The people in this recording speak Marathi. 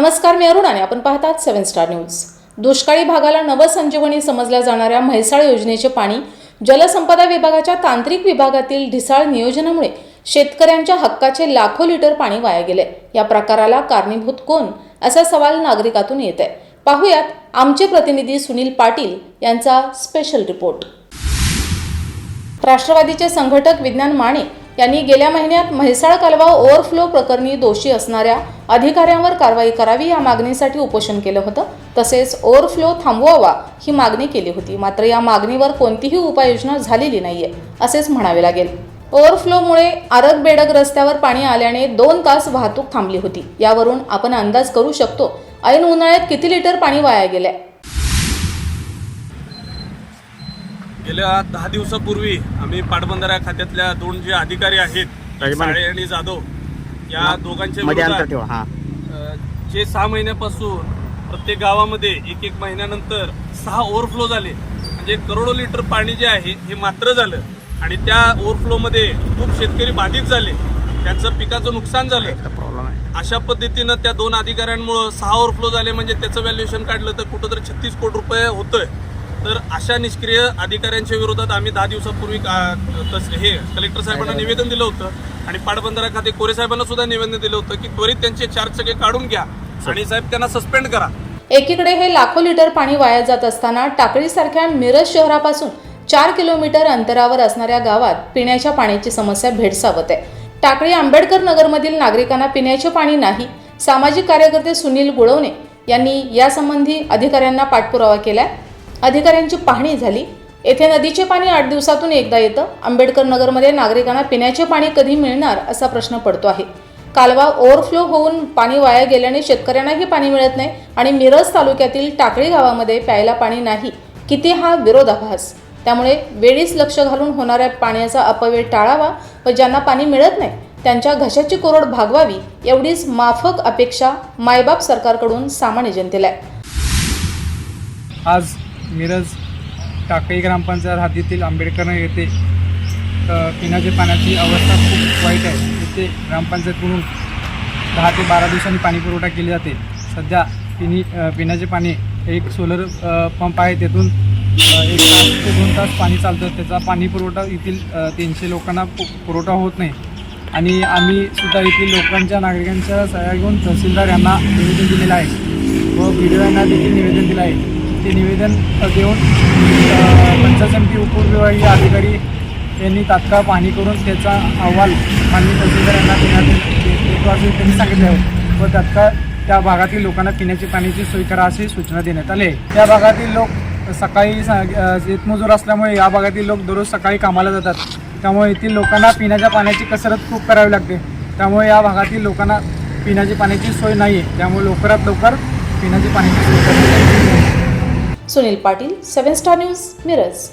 नमस्कार मी अरुण आणि आपण पाहतात सेवन स्टार न्यूज. दुष्काळी भागाला नवसंजीवनी समजल्या जाणाऱ्या म्हैसाळ योजनेचे पाणी जलसंपदा विभागाच्या तांत्रिक विभागातील ढिसाळ नियोजनामुळे शेतकऱ्यांच्या हक्काचे लाखो लिटर पाणी वाया गेले. या प्रकाराला कारणीभूत कोण? असा सवाल नागरिकातून येत आहे पाहुयात आमचे प्रतिनिधी सुनील पाटील यांचा स्पेशल रिपोर्ट राष्ट्रवादीचे संघटक विज्ञान माने यांनी गेल्या महिन्यात म्हैसाळ कालवा ओव्हरफ्लो प्रकरणी दोषी असणाऱ्या अधिकाऱ्यांवर कारवाई करावी या मागणीसाठी उपोषण केलं होतं. तसेच ओव्हरफ्लो थांबवावा ही मागणी केली होती. मात्र या मागणीवर कोणतीही उपाययोजना झालेली नाहीये असेच म्हणावे लागेल. ओव्हरफ्लोमुळे आरग बेडग रस्त्यावर पाणी आल्याने दोन तास वाहतूक थांबली होती. यावरून आपण अंदाज करू शकतो ऐन उन्हाळ्यात किती लिटर पाणी वाया गेलंय? गेल्या दहा दिवसापूर्वी आम्ही पाटबंधारा खात्यातल्या दोन जे अधिकारी आहेत. साळे आणि जाधव या दोघांच्या विरोधात, जे सहा महिन्यापासून प्रत्येक गावामध्ये एक एक महिन्यानंतर सहा ओव्हरफ्लो झाले. म्हणजे करोडो लिटर पाणी जे आहे हे मात्र झालं. आणि त्या ओव्हरफ्लोमध्ये खूप शेतकरी बाधित झाले. त्यांचं पिकाचं नुकसान झालं. अशा पद्धतीनं त्या दोन अधिकाऱ्यांमुळं सहा ओव्हरफ्लो झाले म्हणजे त्याचं व्हॅल्युएशन काढलं तर कुठंतरी छत्तीस कोटी रुपये होतंय. तर अशा निष्क्रिय अधिकाऱ्यांच्या विरोधात आम्ही दहा दिवसापूर्वी हे कलेक्टर साहेबांना निवेदन दिलं होतं. आणि पाटबंधारा खाते कोरे साहेबांना सुद्धा निवेदन दिलं होतं की त्वरित त्यांचे चार सगळे काढून घ्या आणि साहेब त्यांना सस्पेंड करा. एकीकडे हे लाखो लिटर पाणी वाया जात असताना टाकळीसारख्या मिरज शहरापासून चार किलोमीटर अंतरावर असणाऱ्या गावात पिण्याच्या पाण्याची समस्या भेडसावत आहे. टाकळी आंबेडकर नगरमधील नागरिकांना पिण्याचे पाणी नाही सामाजिक कार्यकर्ते सुनील गुळवणे यांनी यासंबंधी अधिकाऱ्यांना पाठपुरावा केलाय. अधिकाऱ्यांची पाहणी झाली. येथे नदीचे पाणी आठ दिवसातून एकदा येतं. आंबेडकर नगरमध्ये नागरिकांना पिण्याचे पाणी कधी मिळणार असा प्रश्न पडतो आहे. कालवा ओव्हरफ्लो होऊन पाणी वाया गेल्याने शेतकऱ्यांनाही पाणी मिळत नाही आणि मिरज तालुक्यातील टाकळी गावामध्ये प्यायला पाणी नाही. किती हा विरोधाभास. त्यामुळे वेळीच लक्ष घालून होणाऱ्या पाण्याचा अपव्यय टाळावा व ज्यांना पाणी मिळत नाही त्यांच्या घशाची कोरड भागवावी एवढीच माफक अपेक्षा मायबाप सरकारकडून सामान्य जनतेला आहे. आज मिरज टाकळी ग्रामपंचायत हद्दीतील आंबेडकर येथे पिण्याच्या पाण्याची अवस्था खूप वाईट आहे. येथे ग्रामपंचायतकडून दहा ते बारा दिवसांनी पाणीपुरवठा केली जाते. सध्या पिणी पिण्याचे पाणी एक सोलर पंप आहे तेथून एक तास ते दोन तास पाणी चालतं. त्याचा पाणी पुरवठा येथील तीनशे लोकांना पु पुरवठा होत नाही. आणि आम्ही सुद्धा येथील लोकांच्या नागरिकांच्या सहाय्या घेऊन तहसीलदार यांना निवेदन दिलेलं आहे. व बी यांना देखील निवेदन दिलं आहे. ते निवेदन देऊन अ, पंचायत समिती उपविभागीय अधिकारी यांनी तात्काळ पाहणी करून त्याचा अहवाल माननीय तहसीलदार यांना देण्यात येतो असे त्यांनी सांगितले आहे. व तात्काळ त्या भागातील लोकांना पिण्याची पाण्याची सोय करा अशी सूचना देण्यात आली त्या भागातील लोक सकाळी शेतमजूर असल्यामुळे या भागातील लोक दररोज सकाळी कामाला जातात. त्यामुळे येथील लोकांना पिण्याच्या पाण्याची कसरत खूप करावी लागते. त्यामुळे या भागातील लोकांना पिण्याची पाण्याची सोय नाही आहे त्यामुळे लवकरात लवकर पिण्याची पाण्याची सोय करावी Sunil Patil seven star news Miraj.